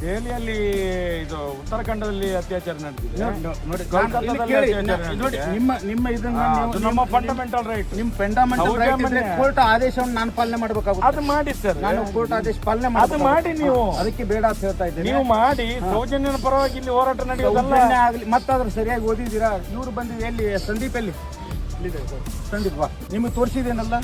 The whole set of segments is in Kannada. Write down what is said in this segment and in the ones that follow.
ದೆಹಲಿಯಲ್ಲಿ ಇದು ಉತ್ತರಾಖಂಡದಲ್ಲಿ ಅತ್ಯಾಚಾರ ನಡೆದಿದೆ. ನೋಡಿ ಇಲ್ಲಿ ಕೇಳಿ, ನ- ನೋಡಿ ನಿಮ್ಮ ನಿಮ್ಮ ಇದನ್ನ ನೀವು- ನಮ್ಮ ಫಂಡಮೆಂಟಲ್ ರೈಟ್ ನಿಮ್ ಫಂಡಮೆಂಟಲ್ ಹೌದಾ ರೈಟ್? ಕೋರ್ಟ್ ಆದೇಶವನ್ನು ನಾನು ಪಾಲನೆ ಮಾಡಬೇಕಾಗುತ್ತೆ. ಅದು ಮಾಡಿ ಸರ್ ನಾನು ಕೋರ್ಟ್ ಆದೇಶ ಪಾಲನೆ ಅದು. ಮಾಡಿ ನೀವು. ಅದಕ್ಕೆ ಬೇಡ ಅಂತ ಹೇಳ್ತಾ ಇದ್ದೀನಿ. ನೀವು ಮಾಡಿ ಸೌಜನ್ಯನ ಪರವಾಗಿ ಇಲ್ಲಿ ಹೋರಾಟ ನಡೆಯೋದಲ್ಲ ಸೌಜನ್ಯ ಆಗ್ಲಿ ಮತ್ತಾದ್ರೂ ಸರಿಯಾಗಿ ಓದಿದ್ದೀರಾ? ಇವ್ರು ಬಂದಿದ್ದು ಎಲ್ಲಿ ಸಂದೀಪ್ ಅಲ್ಲಿ ಸಂದೀಪ್ ಬಾ ನಿಮಗೆ ತೋರಿಸಿದೇನಲ್ಲ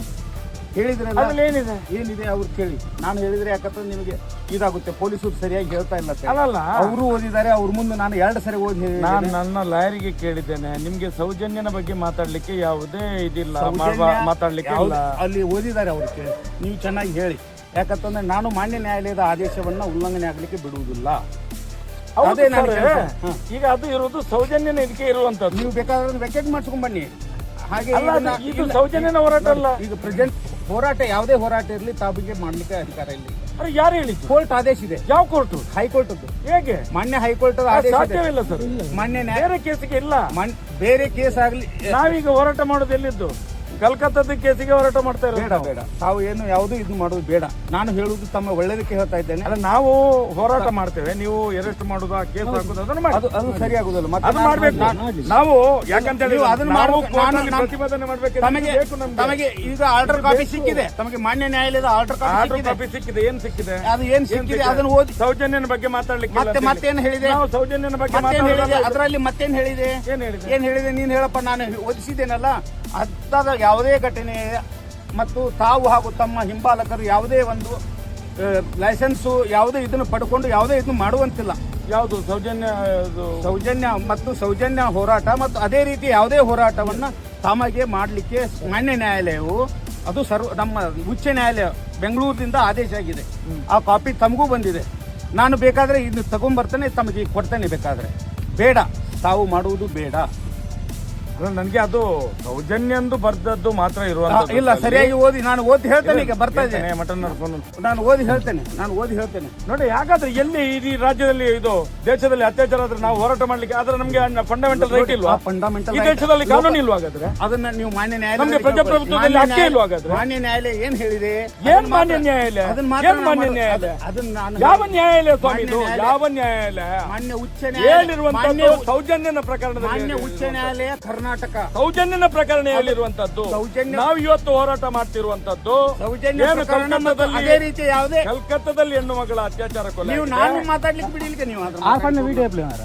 ಹೇಳಿದ್ರಲ್ಲ? ಅದ್ರಲ್ಲಿ ಏನಿದೆ ಏನಿದೆ ಅವ್ರು ಕೇಳಿ. ನಾನು ಹೇಳಿದ್ರೆ ಯಾಕಂದ್ರೆ ನಿಮಗೆ ಇದಾಗುತ್ತೆ. ಪೊಲೀಸರು ಸರಿಯಾಗಿ ಹೇಳ್ತಾ ಇಲ್ಲ ಅಂತ. ಅಲ್ಲಲ್ಲ. ಅವರು ಓದಿದ್ದಾರೆ ಅವ್ರ ಮುಂದೆ ನಾನು ಎರಡು ಸರಿ ಓದಿ ನಾನು ನನ್ನ ಲಾಯರಿಗೆ ಕೇಳಿದ್ದೇನೆ. ನಿಮ್ಗೆ ಸೌಜನ್ಯನ ಬಗ್ಗೆ ಮಾತಾಡ್ಲಿಕ್ಕೆ ಯಾವುದೇ ಇದಿಲ್ಲ. ಸೌಜನ್ಯ ಮಾತಾಡ್ಲಿಕ್ಕೆ ಇಲ್ಲ. ಅಲ್ಲಿ ಓದಿದ್ದಾರೆ ಅವ್ರು ಕೇಳಿ. ನೀವು ಚೆನ್ನಾಗಿ ಹೇಳಿ. ಯಾಕಂತಂದ್ರೆ ನಾನು ಮಾನ್ಯ ನ್ಯಾಯಾಲಯದ ಆದೇಶವನ್ನ ಉಲ್ಲಂಘನೆ ಆಗ್ಲಿಕ್ಕೆ ಬಿಡುವುದಿಲ್ಲ. ಹೌದು ಅದೇ ನಾನು ಸರ್. ಹ. ಈಗ ಅದು ಇರೋದು ಸೌಜನ್ಯನ ಇದಕ್ಕೆ ಇರುವಂತದ್ದು. ನೀವು ಬೇಕಾದ್ರೆ ವೆಕೆಟ್ ಮಾಡ್ಸ್ಕೊಂಡ್ ಬನ್ನಿ. ಹಾಗೆ ಅಲ್ಲ ಇದನ್ನ- ಇದು ಸೌಜನ್ಯನ ಹೋರಾಟ ಅಲ್ಲ. ಈಗ ಪ್ರೆಸೆಂಟ್ ಹೋರಾಟ ಯಾವುದೇ ಹೋರಾಟ ಇರಲಿ ತಾವಿಗೆ ಮಾಡ್ಲಿಕ್ಕೆ ಅಧಿಕಾರ ಇಲ್ಲ. ಅರೆ ಯಾರು ಹೇಳಿ ಕೋರ್ಟ್ ಆದೇಶ ಇದೆ. ಯಾವ ಕೋರ್ಟ್? ಹೈಕೋರ್ಟ್ ಹೇಗೆ? ಮಾನ್ಯ ಹೈಕೋರ್ಟ್ ಆದೇಶ ಸಾಧ್ಯವಿಲ್ಲ ಸರ್. ಮಾನ್ಯ ನ್ಯಾಯ ಬೇರೆ ಕೇಸಿಗೆ ಇಲ್ಲ. ಬೇರೆ ಕೇಸ್ ಆಗ್ಲಿ ನಾವೀಗ ಹೋರಾಟ ಮಾಡೋದು ಎಲ್ಲಿದ್ದು? ಕಲ್ಕತ್ತಾದ ಕೇಸಿಗೆ ಹೋರಾಟ ಮಾಡ್ತಾ ಇರೋದು ಬೇಡ ಬೇಡ. ತಾವು ಏನು ಯಾವುದು ಇದು ಮಾಡೋದು ಬೇಡ. ನಾನು ಹೇಳುವುದು ತಮ್ಮ ಒಳ್ಳೇದಕ್ಕೆ ಹೇಳ್ತಾ ಇದ್ದೇನೆ. ಅಲ್ಲ ನಾವು ಹೋರಾಟ ಮಾಡ್ತೇವೆ. ನೀವು ಅರೆಸ್ಟ್ ಮಾಡೋದು ಕೇಸ್ ಹಾಕೋದು ಅದನ್ನು ಮಾಡಿ. ಅದು ಅದು ಸರಿಯಾಗುದಿಲ್ಲ ಮತ್ತೆ ಅದು ನಾನು- ಮಾಡ್ಬೇಕು. ನಾನು- ನಾವು ಯಾಕಂತ ಹೇಳಿ ನೀವು ಅದನ್ನ ನಾವು ಮಾಡ್ಬೇಕು. ಕೋರ್ಟಲ್ಲಿ ನಾನು- ನಾನು- ಪ್ರತಿಭಟನೆ ಮಾಡ್ಬೇಕು ತಮಗೆ ಬೇಕು ನಮ್ಗೆ. ತಮಗೆ ಈಗ ಆರ್ಡರ್ ಕಾಪಿ ಸಿಕ್ಕಿದೆ. ತಮಗೆ ಮಾನ್ಯ ನ್ಯಾಯಾಲಯದ ಆರ್ಡರ್ ಕಾಪಿ ಆರ್ಡರ್ ಸಿಕ್ಕಿದೆ. ಕಾಪಿ ಸಿಕ್ಕಿದೆ. ಏನ್ ಸಿಕ್ಕಿದೆ? ಅದು ಏನ್ ಸಿಕ್ಕಿದೆ? ಅದನ್ನು ಓದಿ ಸೌಜನ್ಯನ ಬಗ್ಗೆ ಮಾತಾಡ್ಲಿಕ್ಕೆ ಇಲ್ಲ ಮತ್ತೆ ಅಂತ ಹೇಳಿ. ಮತ್ತೇನ್ ಹೇಳಿದೆ? ನಾವು ಸೌಜನ್ಯನ ಬಗ್ಗೆ ಮತ್ತೇನ್ ಹೇಳಿದೆ. ಅದರಲ್ಲಿ ಮತ್ತೇನ್ ಹೇಳಿದೆ? ಏನ್ ಹೇಳಿದೆ? ಏನ್ ಹೇಳಿದೆ? ನೀನ್ ಹೇಳಪ್ಪ ನಾನು ಓದಿಸಿದ್ದೇನಲ್ಲ? ಅದಾದ ಯಾವುದೇ ಘಟನೆ ಮತ್ತು ತಾವು ಹಾಗೂ ತಮ್ಮ ಹಿಂಬಾಲಕರು ಯಾವುದೇ ಒಂದು ಲೈಸೆನ್ಸು ಯಾವುದೇ ಇದನ್ನು ಪಡ್ಕೊಂಡು ಯಾವುದೇ ಇದನ್ನು ಮಾಡುವಂತಿಲ್ಲ. ಯಾವುದು? ಸೌಜನ್ಯ ಸೌಜನ್ಯ ಮತ್ತು ಸೌಜನ್ಯ ಹೋರಾಟ ಮತ್ತು ಅದೇ ರೀತಿ ಯಾವುದೇ ಹೋರಾಟವನ್ನು ತಮಗೆ ಮಾಡಲಿಕ್ಕೆ ಮಾನ್ಯ ನ್ಯಾಯಾಲಯವು ಅದು ಸರ್ವ ನಮ್ಮ ಉಚ್ಚ ನ್ಯಾಯಾಲಯ ಬೆಂಗಳೂರಿನಿಂದ ಆದೇಶ ಆಗಿದೆ. ಆ ಕಾಪಿ ತಮಗೂ ಬಂದಿದೆ. ನಾನು ಬೇಕಾದರೆ ಇದನ್ನು ತಗೊಂಡ್ಬರ್ತೇನೆ ತಮಗೆ ಕೊಡ್ತೇನೆ ಬೇಕಾದರೆ. ಬೇಡ ತಾವು ಮಾಡುವುದು ಬೇಡ. ನನ್ಗೆ ಅದು ಸೌಜನ್ಯ ಎಂದು ಬರ್ದದ್ದು ಮಾತ್ರ ಇರುವಂತ ಇಲ್ಲ ಸರಿಯಾಗಿ ಓದಿ ನಾನು ಓದಿ ಹೇಳ್ತೇನೆ ಈಗ ಬರ್ತಾ ಇದ್ದೇನೆ ಮಟನ್ ಫೋನ್ ನಾನು ಓದಿ ಹೇಳ್ತೇನೆ ನಾನು ಓದಿ ಹೇಳ್ತೇನೆ. ನೋಡಿ ಯಾಕಾದ್ರೆ ಎಲ್ಲಿ ಈ ರಾಜ್ಯದಲ್ಲಿ ಇದು ದೇಶದಲ್ಲಿ ಅತ್ಯಾಚಾರ ಆದ್ರೆ ನಾವು ಹೋರಾಟ ಮಾಡ್ಲಿಕ್ಕೆ ಆದ್ರೆ ನಮ್ಗೆ ಫಂಡಮೆಂಟಲ್ ರೈಟ್ ಇಲ್ವಾ? ಫಂಡಮೆಂಟಲ್ ಈ ದೇಶದಲ್ಲಿ ಕಾನೂನು ಇಲ್ವಾ ಹಾಗಾದ್ರೆ? ಅದನ್ನ ನೀವು ಮಾನ್ಯ ನಮ್ಗೆ ನ್ಯಾಯಾಲಯ ಪ್ರಜಾಪ್ರಭುತ್ವದಲ್ಲಿ ಹಕ್ಕೇ ಇಲ್ವಾ ಹಾಗಾದ್ರೆ? ಮಾನ್ಯ ನ್ಯಾಯಾಲಯ ಏನ್ ಹೇಳಿದೆ? ಏನ್ ಮಾನ್ಯ ನ್ಯಾಯಾಲಯ? ಅದನ್ನ ಏನ್ ಮಾನ್ಯ ನ್ಯಾಯಾಲಯ? ಅದನ್ನ ನಾನು ಯಾವ ನ್ಯಾಯಾಲಯ ಸ್ವಾಮಿ. ಯಾವ ನ್ಯಾಯಾಲಯ? ಮಾನ್ಯ ಉಚ್ಚ ನ್ಯಾಯಾಲಯ ಸೌಜನ್ಯ ಸೌಜನ್ಯನ ಮಾನ್ಯ ಉಚ್ಚ ನ್ಯಾಯಾಲಯ ಕರ್ನಾಟಕ ಸೌಜನ್ಯನ ಪ್ರಕರಣ ಹೇಳಿರುವಂತದ್ದು ಸೌಜನ್ಯ- ನಾವು ಇವತ್ತು ಹೋರಾಟ ಮಾಡ್ತಿರುವಂತದ್ದು ಸೌಜನ್ಯ ಏನು ಕಲ್ಕತ್ತಾದಲ್ಲಿ ಅದೇ ರೀತಿ ಯಾವುದೇ ಕಲ್ಕತ್ತಾದಲ್ಲಿ ಹೆಣ್ಣು ಮಗಳ ಅತ್ಯಾಚಾರ ಕೊಲೆ ನೀವು. ನಾನು ಮಾತಾಡ್ಲಿಕ್ಕೆ ಬಿಡಿಲಿಕ್ಕೆ ನೀವು ಅದ್ರ ಆ ಸಣ್ಣ ವಿಡಿಯೋ ಪ್ಲೇ ಮಾರ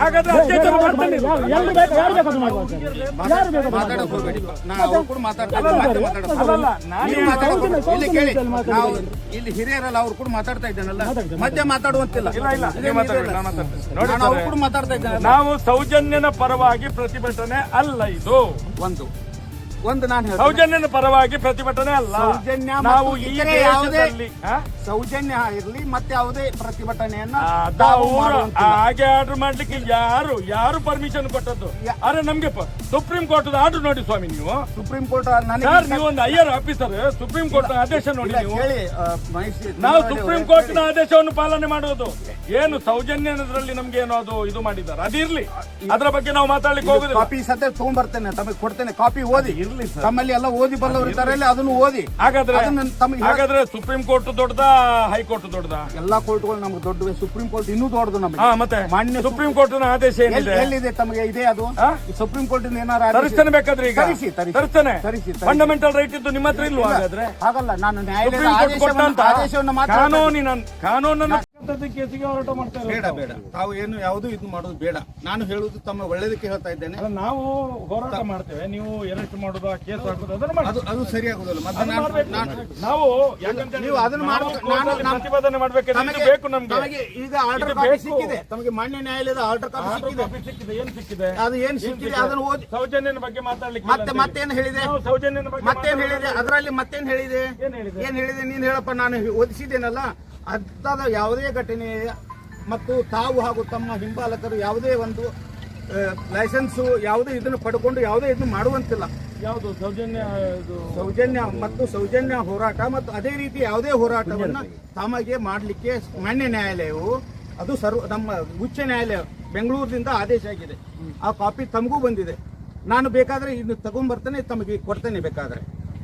ಹಾಗಾದ್ರೆ ಅತ್ಯಾಚಾರ ಮಾಡ್ತಾನೆ. ಯಾರು ಬೇಕು ಯಾರು ಮಾಡ್ಬೋದು ಯಾರು ಹೋಗ್ಬೇಡಿ ನಾವು ಕೂಡ ಮಾತಾಡ್ತಾ ಕೇಳಿ ನಾವು ಇಲ್ಲಿ ಹಿರಿಯರಲ್ಲ ಅವ್ರು ಕೂಡ ಮಾತಾಡ್ತಾ ಇದ್ದೇನಲ್ಲ ಮಧ್ಯ ಮಾತಾಡುವಂತಿಲ್ಲ. ಇಲ್ಲ ಇಲ್ಲ ನೀವು. ನೋಡಿ ಸೌಜನ್ಯನ ಪರವಾಗಿ ಪ್ರತಿಭಟನೆ ಅಲ್ಲ ಇದು ಒಂದು ಒಂದು ನಾನು ಸೌಜನ್ಯದ ಸೌಜನ್ಯನ ಪರವಾಗಿ ಪ್ರತಿಭಟನೆ ಅಲ್ಲ. ಸೌಜನ್ಯ ನಾವು ಈ ಯಾವುದೇ- ಸೌಜನ್ಯ ಇರಲಿ ಮತ್ತೆ ಯಾವುದೇ ಪ್ರತಿಭಟನೆಯನ್ನ. ಹಾಗೆ ಆರ್ಡರ್ ಮಾಡ್ಲಿಕ್ಕೆ ಯಾರು ಯಾರು ಪರ್ಮಿಷನ್ ಕೊಟ್ಟದ್ದು? ಅರೆ ನಮ್ಗೆ ಸುಪ್ರೀಂ ಕೋರ್ಟ್ ಆರ್ಡರ್ ನೋಡಿ ಸ್ವಾಮಿ ನೀವು. ಸುಪ್ರೀಂ ಕೋರ್ಟ್ ಸರ್ ನೀವು ಒಂದು ಐಆರ್ ಆಫೀಸರ್ ಸುಪ್ರೀಂ ಕೋರ್ಟ್ ಆದೇಶ ನೋಡಿ ನೀವು. ನಾವು ಸುಪ್ರೀಂ ಕೋರ್ಟ್ನ ಆದೇಶವನ್ನು ಪಾಲನೆ ಮಾಡುವುದು. ಏನು ಸೌಜನ್ಯದಲ್ಲಿ ನಮ್ಗೆ ಏನೋ ಅದು ಇದು ಮಾಡಿದ್ದಾರೆ? ಅದಿರ್ಲಿ. ಅದರ ಬಗ್ಗೆ ನಾವು ಮಾತಾಡ್ಲಿಕ್ಕೆ ಹೋಗುದಿಲ್ಲ. ಕಾಪಿ ಸದ್ಯ ತಗೊಂಡ್ಬರ್ತೇನೆ ತಮಗೆ ಕೊಡ್ತೇನೆ ಕಾಪಿ ಓದಿ. ತಮ್ಮಲ್ಲಿ ಎಲ್ಲ ಓದಿ ಬಲ್ಲವರು ಇದ್ದಾರೆ ಅದನ್ನು ಓದಿ. ಹಾಗಾದ್ರೆ ಅದನ್ನ ಹಾಗಾದ್ರೆ ಸುಪ್ರೀಂ ಕೋರ್ಟ್ ದೊಡ್ಡದ ಹೈಕೋರ್ಟ್ ದೊಡ್ಡದ? ಎಲ್ಲಾ ಕೋರ್ಟ್ಗಳು ನಮ್ಗೆ ದೊಡ್ಡ ಸುಪ್ರೀಂ ಕೋರ್ಟ್ ಇನ್ನೂ ದೊಡ್ಡದು ನಮಗೆ. ಮತ್ತೆ? ಮಾನ್ಯ ಸುಪ್ರೀಂ ಕೋರ್ಟ್ ಆದೇಶ ಏನಿದೆ? ಎಲ್ಲಿದೆ ತಮಗೆ ಇದೆ ಅದು? ಸುಪ್ರೀಂ ಕೋರ್ಟ್ ಏನಾರ ಆದೇಶ- ತರಿಸ್ತಾನೆ ಬೇಕಾದ್ರೆ ಈಗ? ತರಿಸಿ, ತರಿಸಿ. ತರಿಸ್ತಾನೆ? ತರಿಸಿ, ತರಿಸಿ. ಫಂಡಮೆಂಟಲ್ ರೈಟ್ ಇದ್ದು ನಿಮ್ಮ ಹತ್ರ ಇಲ್ವಾ ಹಾಗಾದ್ರೆ? ಹಾಗಲ್ಲ. ನಾನು ಆದೇಶವನ್ನು ಮಾತ್ರ ಕಾನೂನಿನ ಕಾನೂನನ್ನು ಕೇಸಿಗೆ ಹೋರಾಟ ಮಾಡ್ತಾ ಬೇಡ ಇರೋದು. ಬೇಡ. ತಾವು ಏನು ಯಾವುದು ಇದು ಮಾಡೋದು ಬೇಡ. ನಾನು ಹೇಳುವುದು ತಮ್ಮ ಒಳ್ಳೇದಕ್ಕೆ ಹೇಳ್ತಾ ಇದ್ದೇನೆ. ಅಲ್ಲ, ನಾವು ಹೋರಾಟ ಮಾಡ್ತೇವೆ. ನೀವು ಅರೆಸ್ಟ್ ಮಾಡೋದು ಕೇಸ್ ಹಾಕೋದು ಅದನ್ನ ಮಾಡಿ ಅದು ಅದು ಸರಿಯಾಗುದಿಲ್ಲ ಮತ್ತೆ ನಾನು ನಾನು ನಾವು ಯಾಕಂತ ನೀವು ಅದನ್ನ ಮಾಡ್ಬೇಕು. ನಾನು- ನಾನು- ಪ್ರತಿಭಟನೆ ಮಾಡ್ಬೇಕಾದ್ರೆ ಇದು ಬೇಕು ನಮ್ಗೆ. ನಮಗೆ ಈಗ ಆರ್ಡರ್ ಇದು ಕಾಪಿ ಬೇಕು. ಸಿಕ್ಕಿದೆ. ತಮಗೆ ಮಾನ್ಯ ನ್ಯಾಯಾಲಯದ ಆರ್ಡರ್ ಕಾಪಿ ಸಿಕ್ಕಿದೆ. ಕಾಪಿ ಸಿಕ್ಕಿದೆ. ಏನ್ ಸಿಕ್ಕಿದೆ? ಅದು ಏನ್ ಸಿಕ್ಕಿದೆ? ಅದನ್ನು ಓದಿ ಸೌಜನ್ಯನ ಬಗ್ಗೆ ಮಾತಾಡ್ಲಿಕ್ಕೆ ಮತ್ತೆ ಮತ್ತೇನ್ ಹೇಳಿದೆ? ನಾವು ಸೌಜನ್ಯನ ಬಗ್ಗೆ ಮತ್ತೇನ್ ಹೇಳಿದೆ? ಅದರಲ್ಲಿ ಮತ್ತೇನ್ ಹೇಳಿದೆ? ಏನ್ ಹೇಳಿದೆ? ಏನ್ ಹೇಳಿದೆ? ನೀನ್ ಹೇಳಪ್ಪ ನಾನು ಓದಿಸಿದ್ದೇನಲ್ಲ? ಅದಾದ ಯಾವುದೇ ಘಟನೆ ಮತ್ತು ತಾವು ಹಾಗೂ ತಮ್ಮ ಹಿಂಬಾಲಕರು ಯಾವುದೇ ಒಂದು ಲೈಸೆನ್ಸು ಯಾವುದೇ ಇದನ್ನು ಪಡ್ಕೊಂಡು ಯಾವುದೇ ಇದನ್ನು ಮಾಡುವಂತಿಲ್ಲ. ಯಾವುದು? ಸೌಜನ್ಯ ಇದು ಸೌಜನ್ಯ ಮತ್ತು ಸೌಜನ್ಯ ಹೋರಾಟ ಮತ್ತು ಅದೇ ರೀತಿ ಯಾವುದೇ ಹೋರಾಟವನ್ನು ತಮಗೆ ಮಾಡಲಿಕ್ಕೆ ಮಾನ್ಯ ನ್ಯಾಯಾಲಯವು ಅದು ಸರ್ವ ನಮ್ಮ ಉಚ್ಚ ನ್ಯಾಯಾಲಯ ಬೆಂಗಳೂರಿನಿಂದ ಆದೇಶ ಆಗಿದೆ. ಆ ಕಾಪಿ ತಮಗೂ ಬಂದಿದೆ. ನಾನು ಬೇಕಾದರೆ ಇದನ್ನು ತಗೊಂಡ್ಬರ್ತೇನೆ ತಮಗೆ ಕೊಡ್ತೇನೆ ಬೇಕಾದರೆ.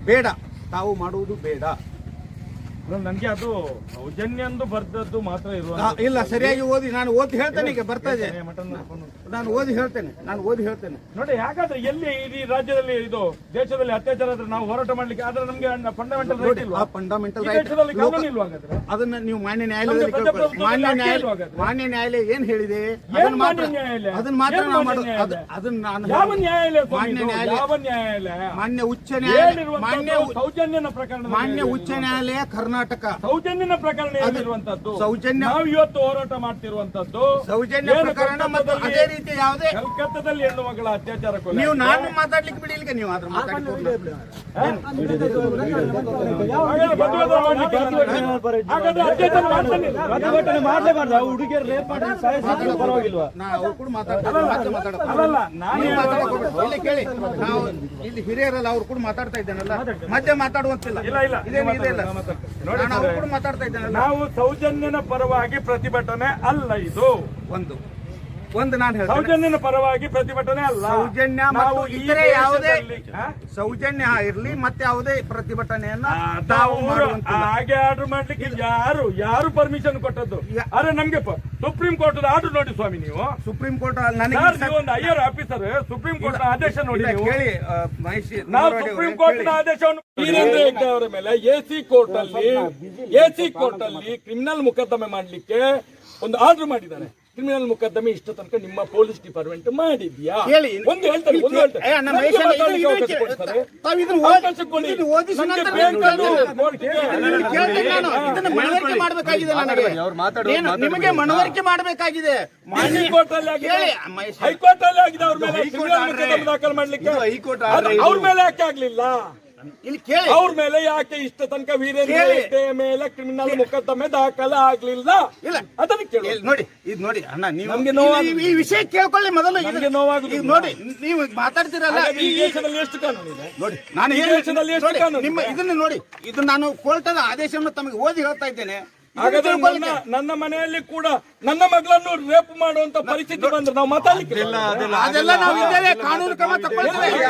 ಬೇಡ ತಾವು ಮಾಡುವುದು ಬೇಡ. ನನಗೆ ಅದು ಸೌಜನ್ಯಂದು ಬರ್ದದ್ದು ಮಾತ್ರ ಇರುವ ಇಲ್ಲ ಸರಿಯಾಗಿ ಓದಿ ನಾನು ಓದಿ ಹೇಳ್ತೇನೆ ಈಗ ಬರ್ತಾ ಇದೆ. ನಾನು ಓದಿ ಹೇಳ್ತೇನೆ ನಾನು ಓದಿ ಹೇಳ್ತೇನೆ. ನೋಡಿ ಯಾಕಾದ್ರೆ ಎಲ್ಲಿ ಇಡೀ ರಾಜ್ಯದಲ್ಲಿ ಇದು ದೇಶದಲ್ಲಿ ಅತ್ಯಾಚಾರ ಆದ್ರೆ ನಾವು ಹೋರಾಟ ಮಾಡ್ಲಿಕ್ಕೆ ಆದ್ರೆ ನಮ್ಗೆ ಫಂಡಮೆಂಟಲ್ ರೈಟ್ ಇಲ್ಲ ಇಲ್ವಾ? ಫಂಡಮೆಂಟಲ್ ರೈಟ್ ಕಾನೂನು ಇಲ್ವಾ ಅದನ್ನ ನೀವು ಮಾನ್ಯ ನ್ಯಾಯಾಲಯದಲ್ಲಿ ಮಾನ್ಯ ನ್ಯಾಯಾಲಯ ಮಾನ್ಯ ನ್ಯಾಯಾಲಯ ಏನ್ ಹೇಳಿದೆ? ಅದನ್ನ ಮಾತ್ರ? ಅದನ್ನ ಮಾತ್ರ ನಾವು ಮಾಡೋದು ಅದನ್ನ ನಾನು ಯಾವ. ನ್ಯಾಯಾಲಯ ಮಾನ್ಯ ನ್ಯಾಯಾಲಯ ಯಾವ ನ್ಯಾಯಾಲಯ? ಮಾನ್ಯ ಉಚ್ಚ ನ್ಯಾಯಾಲಯ ಮಾನ್ಯ ಸೌಜನ್ಯನ ಪ್ರಕರಣ ಮಾನ್ಯ ಉಚ್ಚ ನ್ಯಾಯಾಲಯ ಕರ್ನಾಟಕ ಸೌಜನ್ಯನ ಪ್ರಕರಣ ಏನಿರುವಂತದ್ದು ಸೌಜನ್ಯ ನಾವು ಇವತ್ತು ಹೋರಾಟ ಮಾಡ್ತಿರುವಂತದ್ದು. ಸೌಜನ್ಯ ಪ್ರಕರಣ ಮತ್ತು ಅದೇ ರೀತಿ ಯಾವುದೇ ಕಲ್ಕತ್ತಾದಲ್ಲಿ ಹೆಣ್ಣು ಮಗಳ ಅತ್ಯಾಚಾರ ಕೊಲೆ. ನೀವು ನಾನು ಮಾತಾಡ್ಲಿಕ್ಕೆ ಬಿಡಿ ಈಗ ನೀವು ಅದ್ರ ಪ್ರತಿಭಟನೆ ಮಾಡ್ಲೇಬಾರ್ದು. ಹುಡುಗಿಯರು ರೇಪ್ ಮಾಡಿ ಸಾಯಿಸಿದ್ರು ಪರವಾಗಿಲ್ವಾ? ಕೂಡ ಮಾತಾಡ್ತಾರೆ. ಇಲ್ಲಿ ಕೇಳಿ. ನಾವು ಇಲ್ಲಿ ಹಿರಿಯರಲ್ಲ ಅವ್ರು ಕೂಡ ಮಾತಾಡ್ತಾ ಇದ್ದೇನಲ್ಲ? ಮತ್ತೆ ಮಾತಾಡುವಂತಿಲ್ಲ. ಇಲ್ಲ ಇಲ್ಲ ಇದೇನು ಇದೆ ಇಲ್ಲ? ನಾವು ಸೌಜನ್ಯನ ಪರವಾಗಿ ಪ್ರತಿಭಟನೆ ಅಲ್ಲ ಇದು. ಒಂದು. ಒಂದು ನಾನು ಹೇಳ್ತೇನೆ. ಸೌಜನ್ಯನ ಪರವಾಗಿ ಪ್ರತಿಭಟನೆ ಅಲ್ಲ. ಸೌಜನ್ಯ ನಾವು ಮತ್ತು ಇತರೆ ಯಾವುದೇ? ಸೌಜನ್ಯ ಇರ್ಲಿ ಮತ್ತೆ ಯಾವುದೇ ಪ್ರತಿಭಟನೆಯನ್ನ ತಾವು ಹಾಗೆ ಆರ್ಡರ್ ಮಾಡ್ಲಿಕ್ಕೆ ಯಾರು? ಯಾರು ಪರ್ಮಿಷನ್ ಕೊಟ್ಟದ್ದು? ಅರೆ ನಮ್ಗೆ ಸುಪ್ರೀಂ ಕೋರ್ಟ್ ಆರ್ಡರ್ ನೋಡಿ ಸ್ವಾಮಿ ನೀವು. ಸುಪ್ರೀಂ ಕೋರ್ಟ್ ನನಗೆ ಒಂದು ಐಆರ್ ಆಫೀಸರ್ ಸುಪ್ರೀಂ ಕೋರ್ಟ್ ಆದೇಶ ನೋಡಿ ಕೇಳಿ ಮಹೇಶ್ ನಾವು ಸುಪ್ರೀಂ ಕೋರ್ಟ್. ಆದೇಶವನ್ನು ವೀರೇಂದ್ರ ಹೆಗ್ಡೆ ಅವರ ಮೇಲೆ? ಎಸಿ ಕೋರ್ಟ್ ಅಲ್ಲಿ ಎಸಿ ಕೋರ್ಟ್ ಅಲ್ಲಿ ಕ್ರಿಮಿನಲ್ ಮೊಕದ್ದಮೆ ಮಾಡ್ಲಿಕ್ಕೆ ಒಂದು ಆರ್ಡರ್ ಮಾಡಿದ್ದಾರೆ. ಕ್ರಿಮಿನಲ್ ಮೊಕದ್ದಮೆ ಇಷ್ಟ ತನಕ ನಿಮ್ಮ ಪೊಲೀಸ್ ಡಿಪಾರ್ಟ್ಮೆಂಟ್ ಮಾಡಿದ್ಯಾ. ಒಂದು ಹೇಳ್ತಾರೆ ಒಂದು ಹೇಳ್ತಾರೆ. ನಮ್ಗೆ ಮನವರಿಕೆ ಮಾಡಬೇಕಾಗಿದೆ ನಿಮಗೆ ಮನವರಿಕೆ ಮಾಡಬೇಕಾಗಿದೆ. ಹೈಕೋರ್ಟ್ ಅಲ್ಲಿ ಆಗಿದೆ. ಹೈಕೋರ್ಟ್ ಅಲ್ಲಿ ಆಗಿದೆ ಅವ್ರ ಮೇಲೆ. ದಾಖಲು ಮಾಡ್ಲಿಕ್ಕೆ ಹೈಕೋರ್ಟ್ ಅವ್ರ ಮೇಲೆ ಯಾಕೆ ಆಗ್ಲಿಲ್ಲ? ಇಲ್ಲಿ ಕೇಳಿ ಅವ್ರ ಮೇಲೆ ಯಾಕೆ ಇಷ್ಟ ತನಕ ವೀರೇಂದ್ರ ಕೇಳಿ. ಹೆಗ್ಡೆ ಮೇಲೆ ಕ್ರಿಮಿನಲ್ ಮೊಕದ್ದಮೆ ದಾಖಲೆ ಆಗ್ಲಿಲ್ಲ ಇಲ್ಲ. ಅದನ್ನ ಕೇಳಿ ಇಲ್ಲಿ ನೋಡಿ ಇದು ನೋಡಿ ಅಣ್ಣ ನೀವು ನಮ್ಗೆ. ಈ- ಈ ವಿಷಯ ಕೇಳ್ಕೊಳ್ಳಿ ಮೊದಲು ಇದು- ನಮ್ಗೆ ನೋಡಿ ನೀವು ಮಾತಾಡ್ತೀರಲ್ಲ ಈ ಈ- ದೇಶದಲ್ಲಿ ಎಷ್ಟು ಕಾನೂನು ಇದೆ ನೋಡಿ ನಾನು ಈ ಏನು ದೇಶದಲ್ಲಿ ಎಷ್ಟು ನೋಡಿ, ಕಾನೂನು ನಿಮ್ಮ ಇದೆ? ಇದನ್ನ ನೋಡಿ ಇದು ನಾನು ಕೋರ್ಟದ ಆದೇಶವನ್ನು ತಮಗೆ ಓದಿ ಹೇಳ್ತಾ ಇದ್ದೇನೆ ಹಾಗಾದ್ರೆ ನನ್ನ ನನ್ನ ಮನೆಯಲ್ಲಿ ಕೂಡ ನನ್ನ ಮಗಳನ್ನು ರೇಪ್ ಮಾಡುವಂತ ಪರಿಸ್ಥಿತಿ ಬಂದ್ರೆ ನಾವು ಮಾತಾಡ್ಲಿಕ್ಕೆ ಅದೆಲ್ಲ ನಾವು ಇದ್ದೇವೆ ಕಾನೂನು ಕ್ರಮ ತಗೊಳ್ತೇವೆ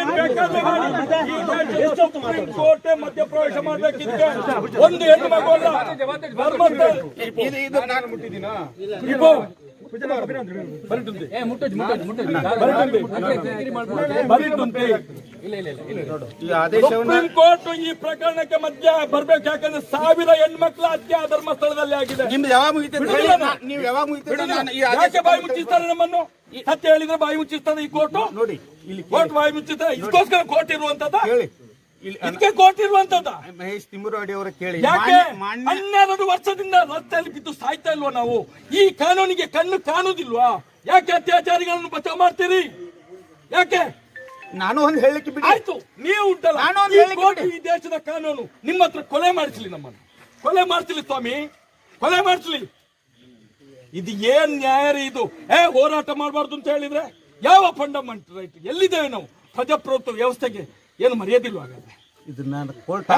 ಈ ದೇಶದ ಸುಪ್ರೀಂ ಕೋರ್ಟ್ ಮಧ್ಯಪ್ರವೇಶ ಮಾಡ್ಬೇಕಿದ್ರೆ ಒಂದು ಹೆಣ್ಣು ಮಗು ಅಲ್ಲ. ಧರ್ಮದ ಸುಪ್ರೀಂ ಕೋರ್ಟ್ ಈ ಪ್ರಕರಣಕ್ಕೆ ಮಧ್ಯ ಬರ್ಬೇಕು ಯಾಕಂದ್ರೆ ಸಾವಿರ ಹೆಣ್ಮಕ್ಳ ಹತ್ಯೆ ಆ ಧರ್ಮಸ್ಥಳದಲ್ಲಿ ಆಗಿದೆ. ನಿಮ್ದು ಯಾವಾಗ ಹೇಳಿ. ನೀವು ಯಾವಾಗ ಯಾಕೆ ಬಾಯಿ ಮುಚ್ಚಿಸ್ತಾರೆ ನಮ್ಮನ್ನು? ಸತ್ಯ ಹೇಳಿದ್ರೆ ಬಾಯಿ ಮುಚ್ಚಿಸ್ತಾರೆ ಈ ಕೋರ್ಟ್. ನೋಡಿ ಇಲ್ಲಿ ಕೋರ್ಟ್ ಬಾಯಿ ಮುಚ್ಚಿಸ್ತಾರೆ. ಇದಕ್ಕೋಸ್ಕರ ಕೋರ್ಟ್ ಇರುವಂತದ ಕೇಳಿ ಇಲ್ಲಿ ಇದಕ್ಕೆ ಮಹೇಶ್ ತಿಮ್ಮರವಾಡಿ ಅವರ ಕೇಳಿ. ಯಾಕೆ? ಹನ್ನೆರಡು ವರ್ಷದಿಂದ ರಸ್ತೆಯಲ್ಲಿ ಬಿದ್ದು ಸಾಯ್ತಾ ಇಲ್ವಾ ನಾವು? ಈ ಕಾನೂನಿಗೆ ಕಣ್ಣು ಕಾಣುದಿಲ್ವಾ? ಯಾಕೆ ಅತ್ಯಾಚಾರಿಗಳನ್ನು ಬಚಾವ್ ಮಾಡ್ತೀರಿ? ಯಾಕೆ? ನಾನು ಒಂದು ಹೇಳಿಕೆ ಬಿಡಿ. ಆಯ್ತು ನೀವು ಉಂಟಲ್ಲ. ನಾನು ಒಂದು ಈ ಹೇಳಿಕೆ ಬಿಡಿ. ಈ ದೇಶದ ಕಾನೂನು ನಿಮ್ಮ ಹತ್ರ ಕೊಲೆ ಮಾಡಿಸ್ಲಿ ನಮ್ಮನ್ನು. ಕೊಲೆ ಮಾಡಿಸ್ಲಿ ಸ್ವಾಮಿ. ಕೊಲೆ ಮಾಡಿಸ್ಲಿ. ಇದು ಏನ್ ನ್ಯಾಯ ರೀ ಇದು? ಏ ಹೋರಾಟ ಮಾಡಬಾರ್ದು ಅಂತ ಹೇಳಿದ್ರೆ ಯಾವ ಫಂಡಮೆಂಟ್ ರೈಟ್ ಎಲ್ಲಿದ್ದೇವೆ ನಾವು? ಪ್ರಜಾಪ್ರಭುತ್ವ ವ್ಯವಸ್ಥೆಗೆ ಏನು ಮರ್ಯಾದಿಲ್ವಾ ಹಾಗಾದ್ರೆ? ಇದನ್ನ ಕೋರ್ಟ್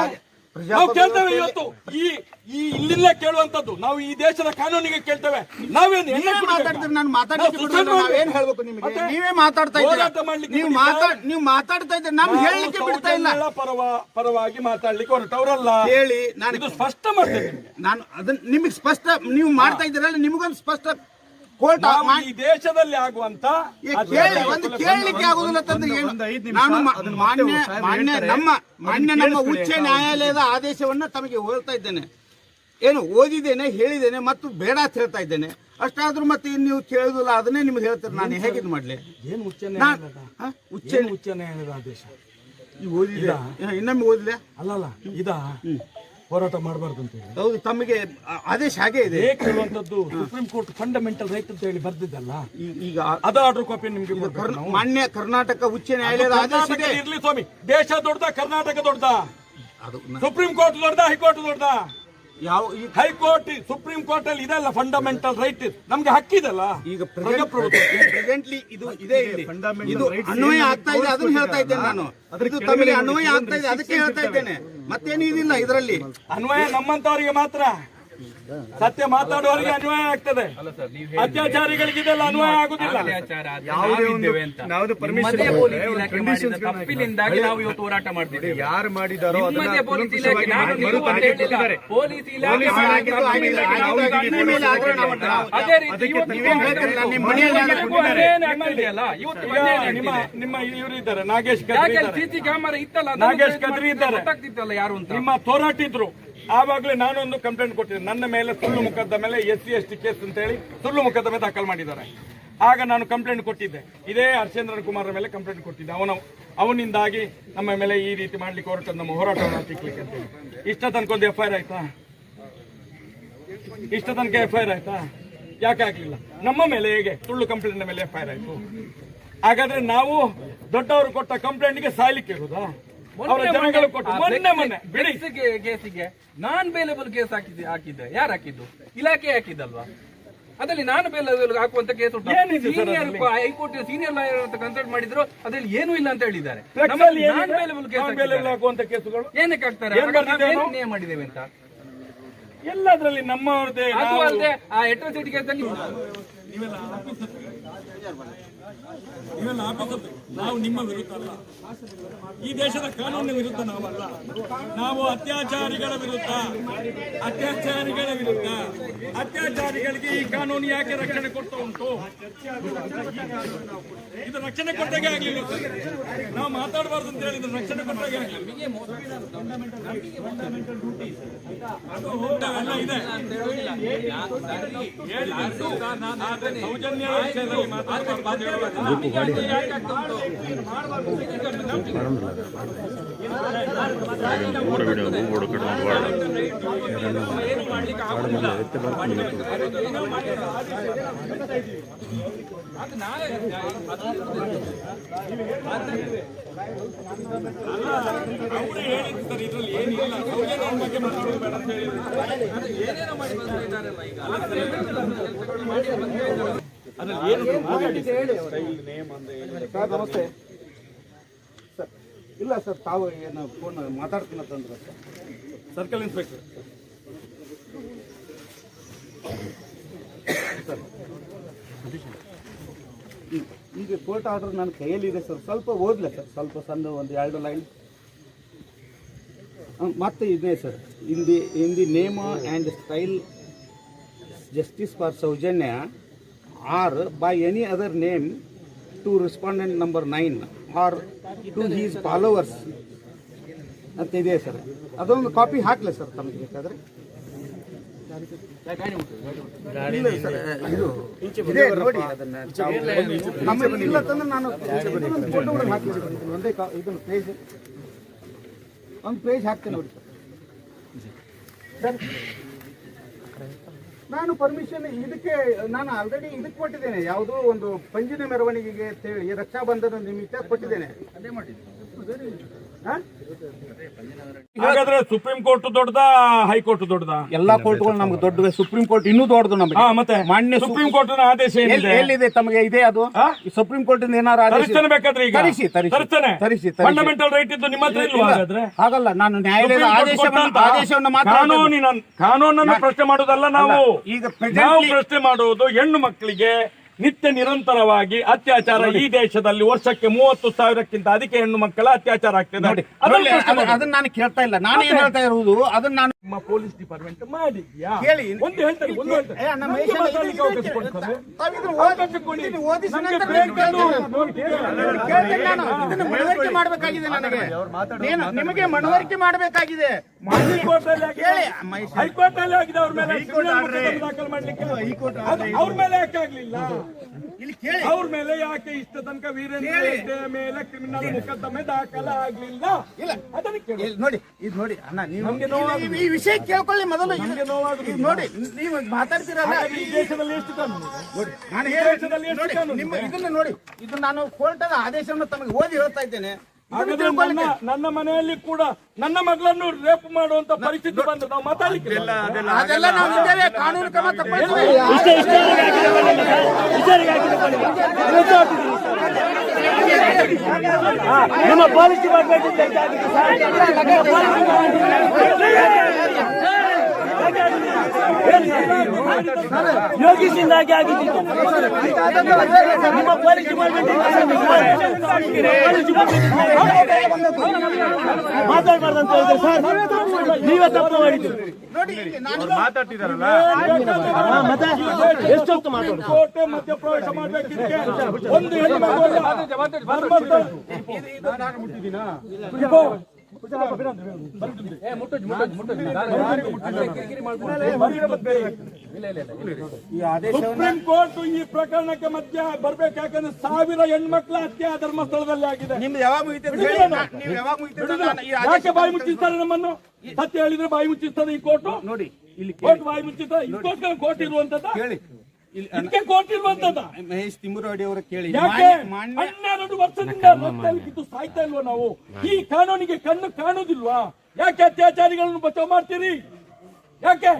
ನಾವು ಕೇಳ್ತೇವೆ ಇವತ್ತು. ಈ ಈ ಇಲ್ಲಿಂದ ಕೇಳುವಂತದ್ದು ನಾವು ಈ ದೇಶದ ಕಾನೂನಿಗೆ ಕೇಳ್ತೇವೆ. ನಾವೇನು ನೀವೇ? ಮಾತಾಡ್ತೀರಿ ನಾನು ಸುಸೈಡ್ ನಾವೇನ್ ಹೇಳ್ಬೇಕು ನಿಮಗೆ? ನೀವೇ ಮಾತಾಡ್ತಾ ಇದ್ದೀರಾ? ನೀವು? ಮಾತಾಡ್ ನೀವು ಮಾತಾಡ್ತಾ ಇದ್ದೀರಿ? ನಮ್ಗೆ ನಾವು ಹೇಳಲಿಕ್ಕೆ ಬಿಡ್ತಾ ಇಲ್ಲ. ಪರವ ಪರವಾಗಿ ಮಾತಾಡ್ಲಿಕ್ಕೆ ಹೊರಟವರಲ್ಲ. ಹೇಳಿ ನಾನು ಇದು ಸ್ಪಷ್ಟ ಮಾಡ್ತೇನೆ. ನಾನು ಅದನ್ನ ನಿಮಗೆ ಸ್ಪಷ್ಟ ನೀವು ಮಾಡ್ತಾ ಇದ್ದೀರಲ್ಲ ನಿಮಗೊಂದು ಸ್ಪಷ್ಟ ಕೋರ್ಟ್ ಈ ದೇಶದಲ್ಲಿ ಆಗುವಂತ ಒಂದು ಕೇಳಲಿಕ್ಕೆ ಆಗುದಿಲ್ಲ ತಂದ್ರೆ ಏನು? ನಾನು ಮಾನ್ಯ ಮಾನ್ಯ ನಮ್ಮ ಮಾನ್ಯ ನಮ್ಮ ಉಚ್ಚ ನ್ಯಾಯಾಲಯದ ಆದೇಶವನ್ನ ತಮಗೆ ಹೋಲ್ತಾ ಇದ್ದೇನೆ. ಏನು ಓದಿದ್ದೇನೆ ಹೇಳಿದ್ದೇನೆ ಮತ್ತು ಬೇಡ ಅಂತ ಹೇಳ್ತಾ ಇದ್ದೇನೆ. ಅಷ್ಟಾದ್ರೂ ಮತ್ತೆ ಇನ್ನು ನೀವು ಕೇಳುದಿಲ್ಲ ಅದನ್ನೇ ನಿಮ್ಗೆ ಹೇಳ್ತಾರೆ ನಾನು ಹೇಗಿದ್ ಮಾಡ್ಲಿ? ಏನು ಉಚ್ಚ? ಉಚ್ಚ ಉಚ್ಚ ನ್ಯಾಯಾಲಯದ ಆದೇಶ? ಓದಿದೆ ಇನ್ನೊಮ್ಮೆ ಓದಿಲ್ಲ ಅಲ್ಲಲ್ಲ ಇದ? ಹೋರಾಟ ಮಾಡಬಾರ್ದು ಅಂತ ಹೇಳಿ. ಹೌದು ತಮಗೆ ಆದೇಶ ಹಾಗೆ ಇದೆ. ಏಕೆ ಹೇಳುವಂತದ್ದು ಸುಪ್ರೀಂ ಕೋರ್ಟ್ ಫಂಡಮೆಂಟಲ್ ರೈಟ್ ಅಂತ ಹೇಳಿ ಬರ್ದಿದ್ದಲ್ಲ ಈ- ಈಗ ಅದ ಆರ್ಡರ್ ಕಾಪಿ ನಿಮ್ಗೆ ಕೊಡ್ಬೇಕು ಕರ್ನ- ನಾವು. ಮಾನ್ಯ ಕರ್ನಾಟಕ ಉಚ್ಚ ನ್ಯಾಯಾಲಯದ ಆದೇಶ ಇದೆ. ಇರ್ಲಿ ಸ್ವಾಮಿ. ದೇಶ ದೊಡ್ಡದ ಕರ್ನಾಟಕ ದೊಡ್ಡದ. ಅದು ಸುಪ್ರೀಂ ಕೋರ್ಟ್ ದೊಡ್ಡದ ಹೈಕೋರ್ಟ್ ದೊಡ್ಡದ. ಯಾವ ಈ ಹೈಕೋರ್ಟ್ ಸುಪ್ರೀಂ ಕೋರ್ಟ್ ಅಲ್ಲಿ ಇದೆಲ್ಲ ಫಂಡಮೆಂಟಲ್ ರೈಟ್ ನಮ್ಗೆ ಹಕ್ಕಿದಲ್ಲ ಈಗ ಪ್ರೆಸೆಂಟ್ಲಿ ಇದು ಇದೆ ಇಲ್ಲಿ. ಇದು ಅನ್ವಯ ಆಗ್ತಾ ಇದೆ ಅದನ್ನ ಹೇಳ್ತಾ ಇದ್ದೇನೆ ನಾನು. ಇದು ತಮಗೆ ಅನ್ವಯ ಆಗ್ತಾ ಇದೆ ಅದಕ್ಕೆ ಹೇಳ್ತಾ ಇದ್ದೇನೆ. ಮತ್ತೇನು ಇದಿಲ್ಲ ಇದರಲ್ಲಿ. ಅನ್ವಯ ನಮ್ಮಂತವರಿಗೆ ಮಾತ್ರ. ಸತ್ಯ ಮಾತಾಡುವವರಿಗೆ ಅನ್ವಯ ಆಗ್ತದೆ. ಅತ್ಯಾಚಾರಿಗಳಿಗೆ ಇದೆಲ್ಲ ಅನ್ವಯ ಆಗುದಿಲ್ಲ. ತಪ್ಪಿನಿಂದಾಗಿ ನಾವು ಇವತ್ತು ಹೋರಾಟ ಮಾಡ್ತಿದ್ದೇವೆ. ಯಾರು ಮಾಡಿದಾರೋ ಪೊಲೀಸ್. ನಿಮ್ಮ ಇವರು ಇದ್ದಾರೆ ನಾಗೇಶ್ ಕದ್ರಿ ಇದ್ದಾರೆ. ಸಿಸಿ ಕ್ಯಾಮರಾ ಇತ್ತಲ್ಲ? ನಾಗೇಶ್ ಕದ್ರಿ ಇದ್ದಾರೆ. ಯಾರು ಅಂತ? ನಿಮ್ಮ ಹೋರಾಟಿದ್ರು ಆವಾಗಲೇ ನಾನೊಂದು ಕಂಪ್ಲೇಂಟ್ ಕೊಟ್ಟಿದ್ದೆ. ನನ್ನ ಮೇಲೆ ಸುಳ್ಳು ಮುಖದ ಮೇಲೆ S C, S T case ಅಂತ ಹೇಳಿ ಸುಳ್ಳು ಮುಖದ ದಾಖಲು ಮಾಡಿದ್ದಾರೆ. ಆಗ ನಾನು ಕಂಪ್ಲೇಂಟ್ ಕೊಟ್ಟಿದ್ದೆ. ಇದೇ ಹರ್ಷೇಂದ್ರ ಕುಮಾರ್ ಮೇಲೆ ಕಂಪ್ಲೇಂಟ್ ಕೊಟ್ಟಿದ್ದೆ. ಅವನು, ಅವನಿಂದಾಗಿ ನಮ್ಮ ಮೇಲೆ ಈ ರೀತಿ ಮಾಡ್ಲಿಕ್ಕೆ ಹೊರಟ ನಮ್ಮ ಹೋರಾಟವನ್ನು ಹತ್ತಿಕ್ಲಿಕ್ಕೆ ಅಂತ ಹೇಳಿ. ಇಷ್ಟ ತನಕ ಒಂದು ಎಫ್ ಐ ಆರ್ ಆಯ್ತಾ? ಇಷ್ಟ ತನಕ ಎಫ್ ಐ ಆರ್ ಆಯ್ತಾ? ಯಾಕೆ ಆಗ್ಲಿಲ್ಲ? ನಮ್ಮ ಮೇಲೆ ಹೇಗೆ? ಸುಳ್ಳು ಕಂಪ್ಲೇಂಟ್ ಮೇಲೆ ಎಫ್ ಐ ಆರ್ ಆಯ್ತು. ಹಾಗಾದ್ರೆ ನಾವು ದೊಡ್ಡವರು ಕೊಟ್ಟ ಕಂಪ್ಲೇಂಟ್ಗೆ ಸಾಯ್ಲಿಕ್ಕೆ ಇರುದಾ? ಅವರ ಜನಗಳು ಕೊಟ್ಟು ಮೊನ್ನೆ ಮೊನ್ನೆ ಬಿಡಿ. ಬಿಡಿ ಕೇಸಿಗೆ ನಾನ್ ಬೇಲೆಬಲ್ ಕೇಸ್ ಹಾಕಿದ್ದೆ ಹಾಕಿದ್ದೆ. ಯಾರು ಹಾಕಿದ್ದು? ಇಲಾಖೆ ಹಾಕಿದ್ದಲ್ವಾ? ಅದ್ರಲ್ಲಿ ನಾನು ಬೇಲೆಬಲ್ ಹಾಕುವಂತ case senior? High court senior lawyer ಅಂತ ಕನ್ಸಲ್ಟ್ ಮಾಡಿದ್ರು ಅದ್ರಲ್ಲಿ ಏನೂ ಇಲ್ಲ ಅಂತ ಹೇಳಿದ್ದಾರೆ? ನಾನ್ ಬೇಲೆಬಲ್ ಕೇಸ್ ಹಾಕುವಂತ ಕೇಸುಗಳು? ಏನಕ್ಕೆ ಹಾಕ್ತಾರೆ? ಮಾಡಿದೇವೆ ಮಾಡಿದ್ದೇವೆ ಅಂತ? ಎಲ್ಲದ್ರಲ್ಲಿ ನಮ್ಮ ಅಲ್ಲದೆ ಆ ಅಟ್ರಾಸಿಟಿ ಕೇಸಲ್ಲಿ ಇವೆಲ್ಲ ನಾವು ನಿಮ್ಮ ವಿರುದ್ಧ ಅಲ್ಲ. ಈ ದೇಶದ ಕಾನೂನಿನ ವಿರುದ್ಧ ನಾವಲ್ಲ. ನಾವು ಅತ್ಯಾಚಾರಿಗಳ ವಿರುದ್ಧ. ಅತ್ಯಾಚಾರಿಗಳ ವಿರುದ್ಧ ಅತ್ಯಾಚಾರಿಗಳಿಗೆ ಈ ಕಾನೂನು ಯಾಕೆ ರಕ್ಷಣೆ ಕೊಡ್ತಾ ಉಂಟು? ಇದು ರಕ್ಷಣೆ ಕೊಟ್ಟಾಗೆ ಆಗ್ಲಿಲ್ಲ ನಾವು ಮಾತಾಡಬಾರ್ದು ಅಂತ ಹೇಳಿ ಇದು ರಕ್ಷಣೆ ಕೊಟ್ಟಾಗೆ ಸೌಜನ್ಯ ಸರ್ ಇದ್ರಲ್ಲಿ ಏನಿಲ್ಲ ಸೌಜನ್ಯ ಬಗ್ಗೆ ಮಾತಾಡೋದು ಬೇಡ ಅಂತ ಹೇಳಿದ್ರು ಅದ್ರಲ್ಲಿ ಏನು ಸರ್ ನಮಸ್ತೆ ಸರ್ ಇಲ್ಲ ಸರ್ ತಾವು ಏನು ಫೋನ್ ಮಾತಾಡ್ತೀನಂತಂದ್ರೆ ಸರ್? ಸರ್ಕಲ್ ಇನ್ಸ್ಪೆಕ್ಟರ್ ಈಗ ಕೋರ್ಟ್ ಆರ್ಡರ್ ನನ್ನ ಕೈಯಲ್ಲಿದೆ ಸರ್. ಸ್ವಲ್ಪ ಓದ್ಲ ಸರ್. ಸ್ವಲ್ಪ ಸಣ್ಣ ಒಂದು ಎರಡು ಲೈನ್. ಮತ್ತೆ ಇದೆ sir. In the in the name and style justice for Soujanya or by any other name to respondent number nine or to his followers ಅಂತ ಇದೆ ಸರ್. ಅದೊಂದು ಕಾಪಿ ಹಾಕಲೆ ಸರ್ ತಮಗೆ ಬೇಕಾದ್ರೆ? ಇಲ್ಲ ತಂದ್ರೆ ನಾನು ಒಂದೇ ಇದನ್ನು ಪೇಜ್ ಒಂದು ಪೇಜ್ ಹಾಕ್ತೇನೆ ನೋಡಿ ಸರ್ ನಾನು ಪರ್ಮಿಷನ್ ಇದಕ್ಕೆ ನಾನು ಆಲ್ರೆಡಿ ಇದಕ್ಕೆ ಕೊಟ್ಟಿದ್ದೇನೆ. ಯಾವುದೋ ಒಂದು ಪಂಜಿನ ಮೆರವಣಿಗೆಗೆ ಅಂತ ಹೇಳಿ ರಕ್ಷಾ ಬಂಧನ ನಿಮಿತ್ತ ಕೊಟ್ಟಿದ್ದೇನೆ. ಅದೇ ಮಾಡಿ ಹಾಗಾದ್ರೆ ಸುಪ್ರೀಂ ಕೋರ್ಟ್ ದೊಡ್ಡದ ಹೈಕೋರ್ಟ್ ದೊಡ್ಡದ? ಎಲ್ಲಾ ಕೋರ್ಟ್ಗಳು ನಮ್ಗೆ ದೊಡ್ಡದ ಸುಪ್ರೀಂ ಕೋರ್ಟ್ ಇನ್ನೂ ದೊಡ್ಡದು ನಮಗೆ. ಹಾ ಮತ್ತೆ ಮಾನ್ಯ ಸುಪ್ರೀಂ ಕೋರ್ಟ್ ಆದೇಶ ಎಲ್ಲಿ- ಏನಿದೆ? ಎಲ್ಲಿದೆ ತಮಗೆ ಇದೆ ಅದು? ಈ ಸುಪ್ರೀಂ ಕೋರ್ಟ್ ಏನಾರು ಆದೇಶ ತರಿಸ್ತಾನೆ ಬೇಕಾದ್ರೆ ಈಗ. ತರಿಸಿ ತರಿಸಿ. ತರಿಸ್ತಾನೆ. ತರಿಸಿ ತರಿಸಿ. ಫಂಡಮೆಂಟಲ್ ರೈಟ್ ಇದ್ದು ನಿಮ್ಮ ಹತ್ರ ಇಲ್ವಾ ಇಲ್ಲ, ಹಾಗಾದ್ರೆ? ಹಾಗಲ್ಲ ನಾನು ನ್ಯಾಯಾಲಯದ ಸುಪ್ರೀಂ ಕೋರ್ಟ್ ಆದೇಶವನ್ನು ಕೊಟ್ಟಂತ ಆದೇಶವನ್ನು ಮಾತ್ರ ಕಾನೂನಿನ ಕಾನೂನನ್ನು ಪ್ರಶ್ನೆ ಮಾಡುವುದಲ್ಲ ನಾವು. ಅಲ್ಲ, ಈಗ presently- ನಾವು ಪ್ರಶ್ನೆ ಮಾಡುವುದು ಹೆಣ್ಣು ಮಕ್ಕಳಿಗೆ ನಿತ್ಯ ನಿರಂತರವಾಗಿ ಅತ್ಯಾಚಾರ ಈ ದೇಶದಲ್ಲಿ ವರ್ಷಕ್ಕೆ ಮೂವತ್ತು ಸಾವಿರಕ್ಕಿಂತ ಅಧಿಕ ಹೆಣ್ಣು ಮಕ್ಕಳ ಅತ್ಯಾಚಾರ ಆಗ್ತದೆ. ನೋಡಿ ಅದನ್ನು ನಾನು ಕೇಳ್ತಾ ಇಲ್ಲ. ನಾನು ಏನ್ ಹೇಳ್ತಾ ಇರುವುದು? ಅದನ್ನ ನಾನು ನಿಮ್ಮ ಪೊಲೀಸ್ ಡಿಪಾರ್ಟ್ಮೆಂಟ್ ಮಾಡಿ ಕೇಳಿ. ಒಂದು ಹೇಳ್ತಾರೆ ಒಂದು ಹೇಳ್ತಾರೆ. ನಮ್ಗೆ ಮಾತಾಡ್ಲಿಕ್ಕೆ ಅವಕಾಶ ಕೊಡ್ತಾರೆ. ಮನವರಿಕೆ ಮಾಡಬೇಕಾಗಿದೆ ನನಗೆ. ನೀನು ನಿಮಗೆ ಮನವರಿಕೆ ಮಾಡಬೇಕಾಗಿದೆ. ಹೈಕೋರ್ಟ್ ಅಲ್ಲಿ ಆಗಿದೆ. ಕೇಳಿ, ಮಹೇಶ್ ಹೈಕೋರ್ಟ್ ಅಲ್ಲಿ ಆಗಿದೆ ಅವ್ರ ಮೇಲೆ ದಾಖಲು ಮಾಡ್ಲಿಕ್ಕೆ ಅವ್ರ ಮೇಲೆ ಯಾಕೆ ಆಗ್ಲಿಲ್ಲ? ಇಲ್ಲಿ ಕೇಳಿ. ಅವ್ರ ಮೇಲೆ ಯಾಕೆ ಇಷ್ಟ ತನಕ ವೀರೇಂದ್ರ ಮೇಲೆ ಕ್ರಿಮಿನಲ್ ಮೊಕದ್ದಮೆ ದಾಖಲಾಗ್ಲಿಲ್ಲ? ಇಲ್ಲ. ಅದನ್ನ ನೋಡಿ ಇದು ನೋಡಿ. ಅಣ್ಣ ನೀವು ವಿಷಯ ಕೇಳ್ಕೊಳ್ಳಿ ಮೊದಲು ನೋಡಿ ನೀವು ಮಾತಾಡ್ತೀರಲ್ಲ ಈ ದೇಶದಲ್ಲಿ ಎಷ್ಟು ಕಾನೂನು ನೋಡಿ ನಾನು ಈ ಹೇಳಿ ದೇಶದಲ್ಲಿ ಎಷ್ಟು ನೋಡಿ ನಿಮ್ಮ ಇದನ್ನ ನೋಡಿ ಇದು ನಾನು ಕೋರ್ಟದ ಆದೇಶವನ್ನು ತಮಗೆ ಓದಿ ಹೇಳ್ತಾ ಇದ್ದೇನೆ ನನ್ನ ಮನೆಯಲ್ಲಿ ಕೂಡ ನನ್ನ ಮಗಳನ್ನು ರೇಪ್ ಮಾಡುವಂತ ಪರಿಸ್ಥಿತಿ ಬಂದು ನಾವು ಮಾತಾಡಲಿಕ್ಕೆ ಅದೆಲ್ಲ ನಾವು ಇದ್ದೇವೆ ಕಾನೂನು ಕ್ರಮ ಇಷ್ಟೇ ಇಷ್ಟೇ ಇಷ್ಟೇ ಯೋಗೀಶಿಂದಾಗಿ ಆಗಿದ್ದು ನಿಮ್ಮ ಪೊಲೀಸ್ ಡಿಪಾರ್ಟ್ಮೆಂಟ್ ಮಾತಾಡಬಾರ್ದು ಅಂತ ಹೇಳಿದ್ರೆ ಸರ್ ನೀವೇ ತಪ್ಪು ಮಾಡಿದ್ದು ನೋಡಿ ನಾನು ಹಾ, ಮತ್ತೆ ಎಷ್ಟೊತ್ತು ಮಾತಾಡುದು ಕೋಟೆ ಮಧ್ಯಪ್ರವೇಶ ಮಾಡ್ಬೇಕಿದ್ರೆ ಒಂದು ಸುಪ್ರೀಂ ಕೋರ್ಟ್ ಈ ಪ್ರಕರಣಕ್ಕೆ ಮಧ್ಯ ಬರ್ಬೇಕು ಯಾಕಂದ್ರೆ ಸಾವಿರ ಹೆಣ್ಮಕ್ಳ ಹತ್ಯೆ ಧರ್ಮಸ್ಥಳದಲ್ಲಿ ಆಗಿದೆ. ಯಾಕೆ ಬಾಯಿ ಮುಚ್ಚಿಸ್ತಾರೆ ನಮ್ಮನ್ನು? ಸತ್ಯ ಹೇಳಿದ್ರೆ ಬಾಯಿ ಮುಚ್ಚಿಸ್ತದೆ ಈ ಕೋರ್ಟ್. ನೋಡಿ ಇಲ್ಲಿ ಕೋರ್ಟ್ ಬಾಯಿ ಮುಚ್ಚಿಸ್ತಾರೆ. ಈ ಕೋರ್ಟ್ ಕೋರ್ಟ್ ಇರುವಂತ ಇಲ್ಲಿ ಇದಕ್ಕೆ ಮಹೇಶ್ ತಿಮ್ಮುರಡಿ ಅವರ ಕೇಳಿ. ಯಾಕೆ? ಹನ್ನೆರಡು ವರ್ಷದಿಂದ ರಸ್ತೆಯಲ್ಲಿ ಸಾಯ್ತಾ ಇಲ್ವಾ ನಾವು? ಈ ಕಾನೂನಿಗೆ ಕಣ್ಣು ಕಾಣುದಿಲ್ವಾ ಯಾಕೆ ಅತ್ಯಾಚಾರಿಗಳನ್ನು ಬಚಾವ್ ಮಾಡ್ತೀರಿ? ಯಾಕೆ?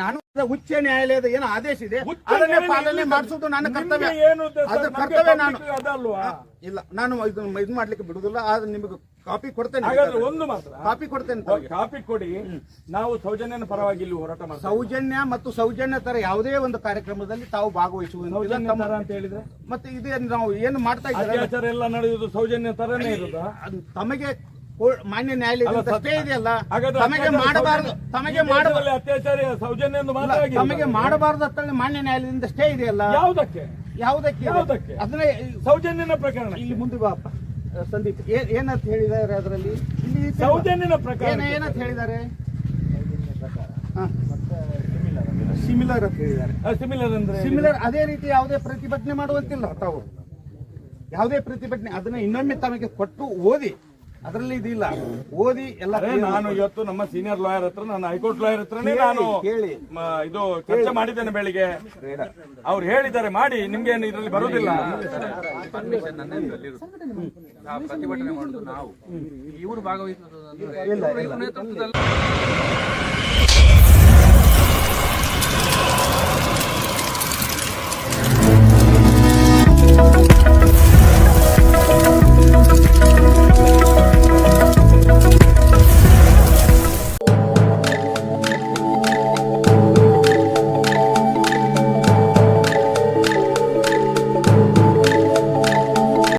ನಾನು ಉಚ್ಚ ನ್ಯಾಯಾಲಯದ ಏನು ಆದೇಶ ಇದೆ. ಅದನ್ನೇ ಪಾಲನೆ ಮಾಡಿಸೋದು ಮಾಡಿಸುವುದು ನನ್ನ ಕರ್ತವ್ಯ. ಏನು ಕರ್ತವ್ಯ ನಾನು ಅದಲ್ವಾ? ಇಲ್ಲ ನಾನು ಇದು ಇದು ಮಾಡ್ಲಿಕ್ಕೆ ಬಿಡುದಿಲ್ಲ ಆದ್ರೆ ನಿಮಗೆ ಕಾಪಿ ಕೊಡ್ತೇನೆ ಹಾಗಾದ್ರೆ ಒಂದು ಮಾತ್ರ. ಕಾಪಿ ಕೊಡ್ತೇನೆ. ಕಾಪಿ ಕೊಡಿ. ನಾವು ಸೌಜನ್ಯನ ಪರವಾಗಿ ಇಲ್ಲಿ ಹೋರಾಟ ಮಾಡ್ತೀವಿ. ಸೌಜನ್ಯ ಮತ್ತು ಸೌಜನ್ಯ ತರ ಯಾವುದೇ ಒಂದು ಕಾರ್ಯಕ್ರಮದಲ್ಲಿ ತಾವು ಭಾಗವಹಿಸುವುದಿಲ್ಲ ಸೌಜನ್ಯ ತಮ್ಮ- ತರ ಅಂತ ಹೇಳಿದ್ರೆ? ಮತ್ತೆ ಇದೇ ನಾವು ಏನು ಮಾಡ್ತಾ ಇದ್ದೀವಿ ಅತ್ಯಾಚಾರ ಎಲ್ಲ ನಡೆಯುವುದು ಸೌಜನ್ಯ ತರನೇ ಇರುದಾ ಅದು ತಮಗೆ ಕೋ- ಮಾನ್ಯ ನ್ಯಾಯಾಲಯದಿಂದ ಇದೆಯಲ್ಲ. ಹಾಗಾದ್ರೆ ತಮಗೆ ಅತ್ಯಾಚಾರ ಮಾಡಬಾರದು ಸೌಜನ್ಯ- ತಮಗೆ ಈ ಮಾಡಬಾರದು. ದೇಶದಲ್ಲಿ ಅತ್ಯಾಚಾರಿ ಸೌಜನ್ಯ ಎಂದು ಮಾತ್ರ ಆಗಿಲ್ಲ. ತಮಗೆ ಮಾಡಬಾರದು ಅಂತ ಮಾನ್ಯ ನ್ಯಾಯಾಲಯದಿಂದ ಸ್ಟೇ ಇದೆಯಲ್ಲ? ಯಾವುದಕ್ಕೆ? ಯಾವುದಕ್ಕೆ? ಯಾವುದಕ್ಕೆ? ಅದನ್ನೇ ಸೌಜನ್ಯನ ಪ್ರಕರಣ. ಇಲ್ಲಿ ಮುಂದೆ ಬಾಪ ಸಂದೀಪ್ ಏನಂತ ಹೇಳಿದ್ದಾರೆ ಅದರಲ್ಲಿ. ಸೌಜನ್ಯನ ಪ್ರಕಾರ ಏನ ಏನಂತ ಹೇಳಿದ್ದಾರೆ? ಸಿಮಿಲರ್ ಅಂತ ಹೇಳಿದ್ದಾರೆ. ಸಿಮಿಲರ್ ಅಂದ್ರೆ ಸಿಮಿಲರ್ ಅದೇ ರೀತಿ ಯಾವುದೇ ಪ್ರತಿಭಟನೆ ಮಾಡುವಂತಿಲ್ಲ ತಾವು. ಯಾವುದೇ ಪ್ರತಿಭಟನೆ ಅದನ್ನ ಇನ್ನೊಮ್ಮೆ ತಮಗೆ ಕೊಟ್ಟು ಓದಿ ಅದರಲ್ಲಿ ಇದಿಲ್ಲ ಓದಿ ಎಲ್ಲ ನಾನು ಇವತ್ತು ನಮ್ಮ ಸೀನಿಯರ್ ಲಾಯರ್ ಹತ್ರ ನಾನು ಹೈಕೋರ್ಟ್ ಲಾಯರ್ ಹತ್ರನೇ ನಾನು ಹೇಳಿ ಮ, ಇದು ಚರ್ಚೆ ಮಾಡಿದ್ದೇನೆ ಬೆಳಿಗ್ಗೆ ಅವ್ರು ಹೇಳಿದ್ದಾರೆ ಮಾಡಿ ನಿಮ್ಗೆ ಏನು ಇದರಲ್ಲಿ ಬರುದಿಲ್ಲ ಪ್ರತಿಭಟನೆ ಮಾಡುದು ನಾವು ಇವರು ಭಾಗವಹಿಸುವುದು ಅಂದ್ರೆ ಇವ್ರ ನೇತೃತ್ವದಲ್ಲಿ